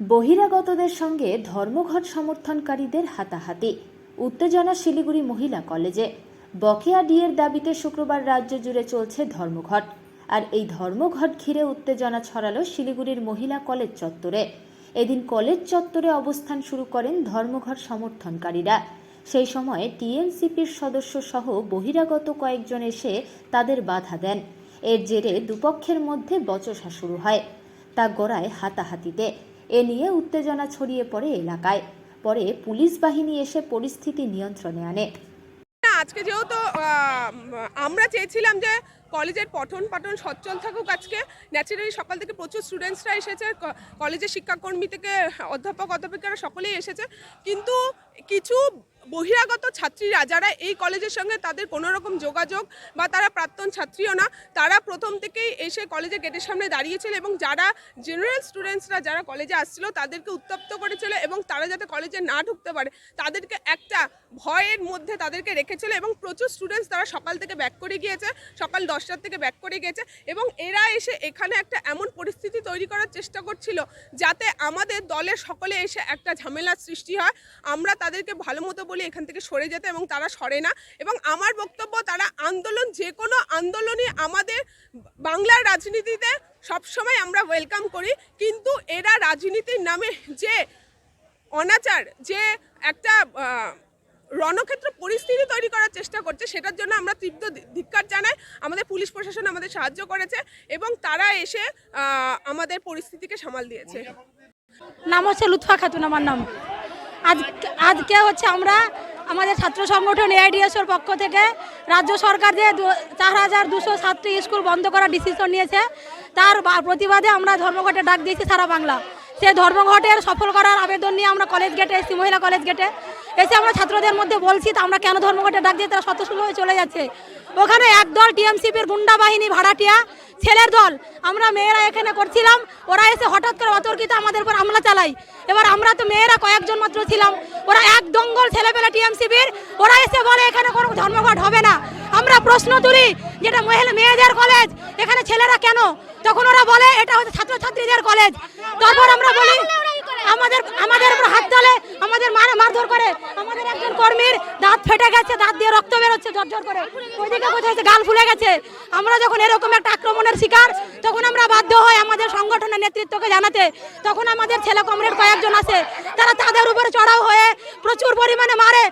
বহিরাগতদের সঙ্গে ধর্মঘট সমর্থনকারীদের হাতাহাতি। উত্তেজনা শিলিগুড়ি মহিলা কলেজে। বকেয়া ডিএর দাবিতে শুক্রবার রাজ্য জুড়ে চলছে ধর্মঘট। আর এই ধর্মঘট ঘিরে উত্তেজনা ছড়ালো শিলিগুড়ির মহিলা কলেজ চত্বরে। এদিন কলেজ চত্বরে অবস্থান শুরু করেন ধর্মঘট সমর্থনকারীরা। সেই সময় টিএমসিপির সদস্য সহ বহিরাগত কয়েকজন এসে তাদের বাধা দেন। এর জেরে দুপক্ষের মধ্যে বচসা শুরু হয়। তা গড়ায় হাতাহাতিতে। এ নিয়ে উত্তেজনা ছড়িয়ে পড়ে এলাকায়। পরে পুলিশ বাহিনী এসে পরিস্থিতি নিয়ন্ত্রণে আনে। আজকে যেহেতু আমরা চেয়েছিলাম যে কলেজের পঠন পাঠন সচ্ছল থাকুক আজকে ন্যাচারালি সকাল থেকে প্রচুর স্টুডেন্টসরা এসেছে কলেজের শিক্ষাকর্মী থেকে অধ্যাপক, অধ্যাপিকারা সকলেই এসেছে। কিন্তু কিছু বহিরাগত ছাত্রীরা যারা এই কলেজের সঙ্গে তাদের কোনো রকম যোগাযোগ বা তারা প্রাক্তন ছাত্রীও না, তারা প্রথম থেকেই এসে কলেজে গেটের সামনে দাঁড়িয়েছিল এবং যারা জেনারেল স্টুডেন্টসরা যারা কলেজে আসছিল তাদেরকে উত্তপ্ত করেছিল এবং তারা যাতে কলেজে না ঢুকতে পারে, তাদেরকে একটা ভয়ের মধ্যে তাদেরকে রেখেছিল এবং প্রচুর স্টুডেন্টস তারা সকাল থেকে ব্যাক করে গিয়েছে, সকাল দশটার থেকে ব্যাক করে গিয়েছে এবং এরা এসে এখানে একটা এমন পরিস্থিতি তৈরি করার চেষ্টা করছিল যাতে আমাদের দলের সকলে এসে একটা ঝামেলার সৃষ্টি হয়। আমরা তাদেরকে ভালো মতো বলি এখান থেকে সরে যেতে এবং তারা সরে না এবং আমার বক্তব্য তারা আন্দোলন যে কোনো আন্দোলনই আমাদের বাংলার রাজনীতিতে সবসময় আমরা ওয়েলকাম করি। কিন্তু এরা রাজনীতির নামে যে অনাচার, যে একটা রণক্ষেত্র পরিস্থিতি তৈরি করার চেষ্টা করছে। সেটার জন্য আমরা তীব্র ধিক্কার জানাই। আমাদের পুলিশ প্রশাসন আমাদের সাহায্য করেছে এবং তারা এসে আমাদের পরিস্থিতিকে সামাল দিয়েছে। নাম হচ্ছে লুৎফা খাতুন, আমার নাম। আজ, আজকে হচ্ছে আমরা আমাদের ছাত্র সংগঠন এআইডিএসওর পক্ষ থেকে রাজ্য সরকার যে চার হাজার দুশো ছাত্রী স্কুল বন্ধ করার ডিসিশন নিয়েছে, তার প্রতিবাদে আমরা ধর্মঘটে ডাক দিয়েছি সারা বাংলা। সে ধর্মঘটের সফল করার আবেদন নিয়ে আমরা কলেজ গেটে এসেছি, মহিলা কলেজ গেটে এসে আমরা ছাত্রদের মধ্যে বলছি, তো আমরা কেন ধর্মঘটে ডাক দিয়ে তারা স্বতঃস্ফূর্তভাবে চলে যাচ্ছে? ওখানে একদল টিএমসিপির গুন্ডা বাহিনী, ভাড়াটিয়া, ছেলের দল। আমরা মেয়েরা এখানে করছিলাম, ওরা এসে হঠাৎ করে অতর্কিত আমাদের উপর হামলা চালায়। এবার আমরা তো মেয়েরা কয়েকজন মাত্র ছিলাম, ওরা এক দঙ্গল ছেলেপেলে টিএমসিপির, ওরা এসে বলে, এখানে কোনো ধর্মঘট হবে না। আমরা প্রশ্ন তুলি, যেটা মহিলা, মেয়েদের কলেজ এখানে ছেলেরা কেন? তখন ওরা বলে, এটা হচ্ছে ছাত্রছাত্রীদের কলেজ তারপর আমরা বলি আমাদের আমাদের উপর হাত তোলে আমাদের মার, মারধর করে। আমাদের একজন কর্মীর দাঁত ফেটে গেছে, দাঁত দিয়ে রক্ত বেরোচ্ছে জর্জর করে। ওইদিকে বোঝা যাচ্ছে গাল ফুলে গেছে। আমরা যখন এরকম একটা আক্রমণের শিকার, তখন আমরা বাধ্য হই আমাদের সংগঠনের নেতৃত্বকে জানাতে। তখন আমাদের ছেলে কমরেড কয়েকজন আছে, তারা তাদের উপরে চড়াও হয়ে প্রচুর পরিমাণে মারে।